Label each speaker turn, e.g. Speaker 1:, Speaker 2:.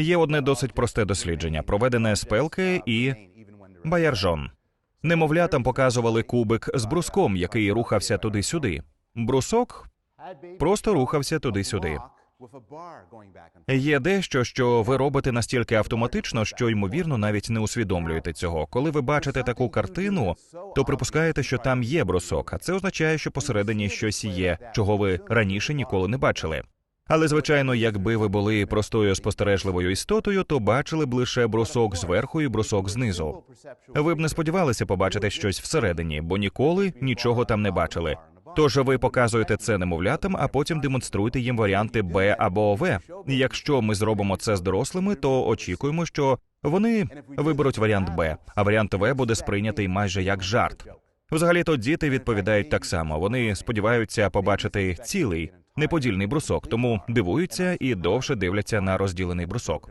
Speaker 1: Є одне досить просте дослідження, проведене з Пелке і Баяржон. Немовлятам показували кубик з бруском, який рухався туди-сюди. Брусок
Speaker 2: просто рухався туди-сюди.
Speaker 1: Є дещо, що ви робите настільки автоматично, що ймовірно навіть не усвідомлюєте цього. Коли ви бачите таку картину, то припускаєте, що там є брусок, а це означає, що посередині щось є, чого ви раніше ніколи не бачили. Але звичайно, якби ви були простою спостережливою істотою, то бачили б лише брусок зверху і брусок знизу. Ви б не сподівалися побачити щось всередині, бо ніколи нічого там не бачили. Тож ви показуєте це немовлятам, а потім демонструєте їм варіанти Б або В. Якщо ми зробимо це з дорослими, то очікуємо, що вони виберуть варіант Б, а варіант В буде сприйнятий майже як жарт. Взагалі-то діти відповідають так само. Вони сподіваються побачити цілий неподільний брусок, тому дивуються і довше дивляться на розділений брусок.